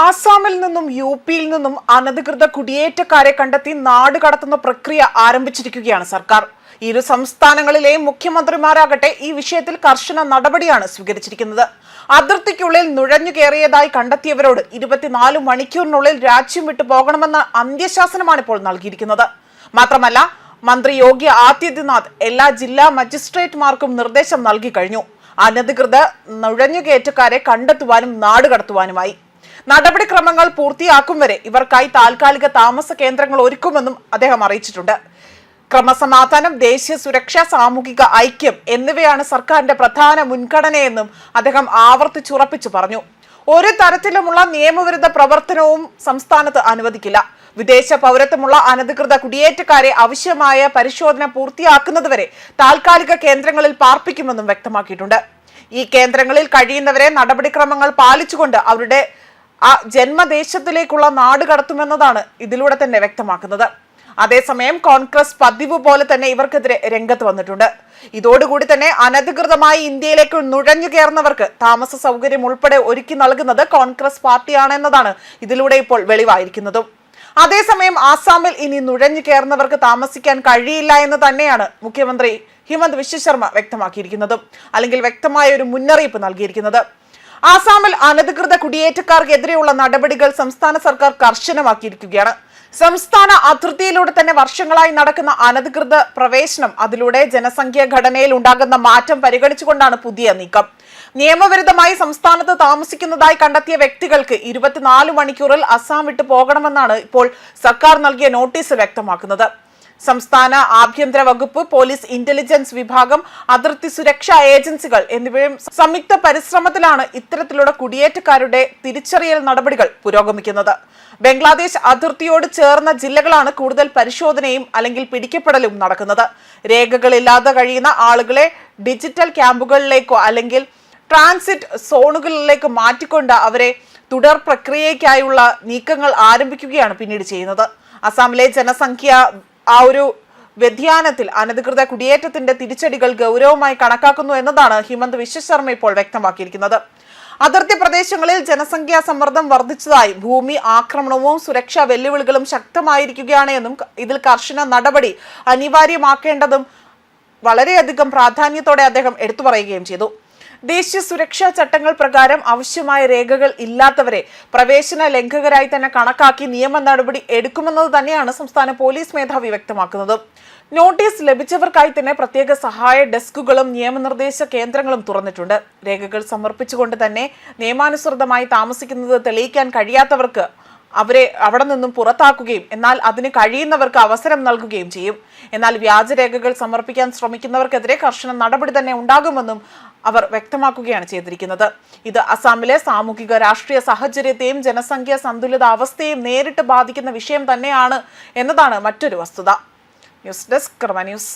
ആസാമിൽ നിന്നും യു പിയിൽ നിന്നും അനധികൃത കുടിയേറ്റക്കാരെ കണ്ടെത്തി നാട് കടത്തുന്ന പ്രക്രിയ ആരംഭിച്ചിരിക്കുകയാണ് സർക്കാർ. ഇരു സംസ്ഥാനങ്ങളിലെയും മുഖ്യമന്ത്രിമാരാകട്ടെ ഈ വിഷയത്തിൽ കർശന നടപടിയാണ് സ്വീകരിച്ചിരിക്കുന്നത്. അതിർത്തിക്കുള്ളിൽ നുഴഞ്ഞു കയറിയതായി കണ്ടെത്തിയവരോട് ഇരുപത്തിനാല് മണിക്കൂറിനുള്ളിൽ രാജ്യം വിട്ടു പോകണമെന്ന അന്ത്യശാസനമാണ് ഇപ്പോൾ നൽകിയിരിക്കുന്നത്. മാത്രമല്ല മന്ത്രി യോഗി ആദിത്യനാഥ് എല്ലാ ജില്ലാ മജിസ്ട്രേറ്റ്മാർക്കും നിർദ്ദേശം നൽകി കഴിഞ്ഞു. അനധികൃത നുഴഞ്ഞുകയറ്റക്കാരെ കണ്ടെത്തുവാനും നാടുകടത്തുവാനുമായി നടപടിക്രമങ്ങൾ പൂർത്തിയാക്കും വരെ ഇവർക്കായി താൽക്കാലിക താമസ കേന്ദ്രങ്ങൾ ഒരുക്കുമെന്നും അദ്ദേഹം അറിയിച്ചിട്ടുണ്ട്. ക്രമസമാധാനം ദേശീയ സുരക്ഷ സാമൂഹിക ഐക്യം എന്നിവയാണ് സർക്കാരിന്റെ പ്രധാന മുൻഗണനയെന്നും അദ്ദേഹം ആവർത്തിച്ചുറപ്പിച്ചു പറഞ്ഞു. ഒരു തരത്തിലുമുള്ള നിയമവിരുദ്ധ പ്രവർത്തനവും സംസ്ഥാനത്ത് അനുവദിക്കില്ല. വിദേശ പൗരത്വമുള്ള അനധികൃത കുടിയേറ്റക്കാരെ ആവശ്യമായ പരിശോധന പൂർത്തിയാക്കുന്നതുവരെ താൽക്കാലിക കേന്ദ്രങ്ങളിൽ പാർപ്പിക്കുമെന്നും വ്യക്തമാക്കിയിട്ടുണ്ട്. ഈ കേന്ദ്രങ്ങളിൽ കഴിയുന്നവരെ നടപടിക്രമങ്ങൾ പാലിച്ചുകൊണ്ട് അവരുടെ ആ ജന്മദേശത്തിലേക്കുള്ള നാട് കടത്തുമെന്നതാണ് ഇതിലൂടെ തന്നെ വ്യക്തമാക്കുന്നത്. അതേസമയം കോൺഗ്രസ് പതിവ് പോലെ തന്നെ ഇവർക്കെതിരെ രംഗത്ത് വന്നിട്ടുണ്ട്. ഇതോടുകൂടി തന്നെ അനധികൃതമായി ഇന്ത്യയിലേക്ക് നുഴഞ്ഞു കയറുന്നവർക്ക് താമസ സൗകര്യം ഉൾപ്പെടെ ഒരുക്കി നൽകുന്നത് കോൺഗ്രസ് പാർട്ടിയാണെന്നതാണ് ഇതിലൂടെ ഇപ്പോൾ വെളിവായിരിക്കുന്നതും. അതേസമയം ആസാമിൽ ഇനി നുഴഞ്ഞു കയറുന്നവർക്ക് താമസിക്കാൻ കഴിയില്ല എന്ന് തന്നെയാണ് മുഖ്യമന്ത്രി ഹിമന്ത് വിശ്വശർമ്മ വ്യക്തമാക്കിയിരിക്കുന്നതും. അല്ലെങ്കിൽ വ്യക്തമായ ഒരു മുന്നറിയിപ്പ് നൽകിയിരിക്കുന്നത്. ആസാമിൽ അനധികൃത കുടിയേറ്റക്കാർക്കെതിരെയുള്ള നടപടികൾ സംസ്ഥാന സർക്കാർ കർശനമാക്കിയിരിക്കുകയാണ്. സംസ്ഥാന അതിർത്തിയിലൂടെ തന്നെ വർഷങ്ങളായി നടക്കുന്ന അനധികൃത പ്രവേശനം അതിലൂടെ ജനസംഖ്യാ ഘടനയിൽ ഉണ്ടാകുന്ന മാറ്റം പരിഗണിച്ചുകൊണ്ടാണ് പുതിയ നീക്കം. നിയമവിരുദ്ധമായി സംസ്ഥാനത്ത് താമസിക്കുന്നതായി കണ്ടെത്തിയ വ്യക്തികൾക്ക് ഇരുപത്തിനാല് മണിക്കൂറിൽ അസാം വിട്ടു പോകണമെന്നാണ് ഇപ്പോൾ സർക്കാർ നൽകിയ നോട്ടീസ് വ്യക്തമാക്കുന്നത്. സംസ്ഥാന ആഭ്യന്തര വകുപ്പ് പോലീസ് ഇന്റലിജൻസ് വിഭാഗം അതിർത്തി സുരക്ഷാ ഏജൻസികൾ എന്നിവയും സംയുക്ത പരിശ്രമത്തിലാണ് ഇത്തരത്തിലുള്ള കുടിയേറ്റക്കാരുടെ തിരിച്ചറിയൽ നടപടികൾ പുരോഗമിക്കുന്നത്. ബംഗ്ലാദേശ് അതിർത്തിയോട് ചേർന്ന ജില്ലകളാണ് കൂടുതൽ പരിശോധനയും അല്ലെങ്കിൽ പിടിക്കപ്പെടലും നടക്കുന്നത്. രേഖകളില്ലാതെ കഴിയുന്ന ആളുകളെ ഡിജിറ്റൽ ക്യാമ്പുകളിലേക്കോ അല്ലെങ്കിൽ ട്രാൻസിറ്റ് സോണുകളിലേക്ക് മാറ്റിക്കൊണ്ട് അവരെ തുടർ പ്രക്രിയയ്ക്കായുള്ള നീക്കങ്ങൾ ആരംഭിക്കുകയാണ് പിന്നീട് ചെയ്യുന്നത്. അസാമിലെ ജനസംഖ്യ ആ ഒരു വ്യതിയാനത്തിൽ അനധികൃത കുടിയേറ്റത്തിന്റെ തിരിച്ചടികൾ ഗൗരവമായി കണക്കാക്കുന്നു എന്നതാണ് ഹിമന്ത് വിശ്വശർമ്മ ഇപ്പോൾ വ്യക്തമാക്കിയിരിക്കുന്നത്. അതിർത്തി പ്രദേശങ്ങളിൽ ജനസംഖ്യാ സമ്മർദ്ദം വർദ്ധിച്ചതായി ഭൂമി ആക്രമണവും സുരക്ഷാ വെല്ലുവിളികളും ശക്തമായിരിക്കുകയാണ് എന്നും ഇതിൽ കർശന നടപടി അനിവാര്യമാക്കേണ്ടതും വളരെയധികം പ്രാധാന്യത്തോടെ അദ്ദേഹം എടുത്തു പറയുകയും ചെയ്തു. ദേശീയ സുരക്ഷാ ചട്ടങ്ങൾ പ്രകാരം ആവശ്യമായ രേഖകൾ ഇല്ലാത്തവരെ പ്രവേശന ലംഘകരായി തന്നെ കണക്കാക്കി നിയമ നടപടി എടുക്കുമെന്നത് തന്നെയാണ് സംസ്ഥാന പോലീസ് മേധാവി വ്യക്തമാക്കുന്നത്. നോട്ടീസ് ലഭിച്ചവർക്കായി തന്നെ പ്രത്യേക സഹായ ഡെസ്കുകളും നിയമനിർദ്ദേശ കേന്ദ്രങ്ങളും തുറന്നിട്ടുണ്ട്. രേഖകൾ സമർപ്പിച്ചുകൊണ്ട് തന്നെ നിയമാനുസൃതമായി താമസിക്കുന്നത് തെളിയിക്കാൻ കഴിയാത്തവർക്ക് അവരെ അവിടെ നിന്നും പുറത്താക്കുകയും എന്നാൽ അതിന് കഴിയുന്നവർക്ക് അവസരം നൽകുകയും ചെയ്യും. എന്നാൽ വ്യാജരേഖകൾ സമർപ്പിക്കാൻ ശ്രമിക്കുന്നവർക്കെതിരെ കർശന നടപടി തന്നെ ഉണ്ടാകുമെന്നും അവർ വ്യക്തമാക്കുകയാണ് ചെയ്തിരിക്കുന്നത്. ഇത് അസാമിലെ സാമൂഹിക രാഷ്ട്രീയ സാഹചര്യത്തെയും ജനസംഖ്യ സന്തുലിത അവസ്ഥയെയും നേരിട്ട് ബാധിക്കുന്ന വിഷയം തന്നെയാണ് എന്നതാണ് മറ്റൊരു വസ്തുത. ന്യൂസ് ഡെസ്ക് കർമ്മ ന്യൂസ്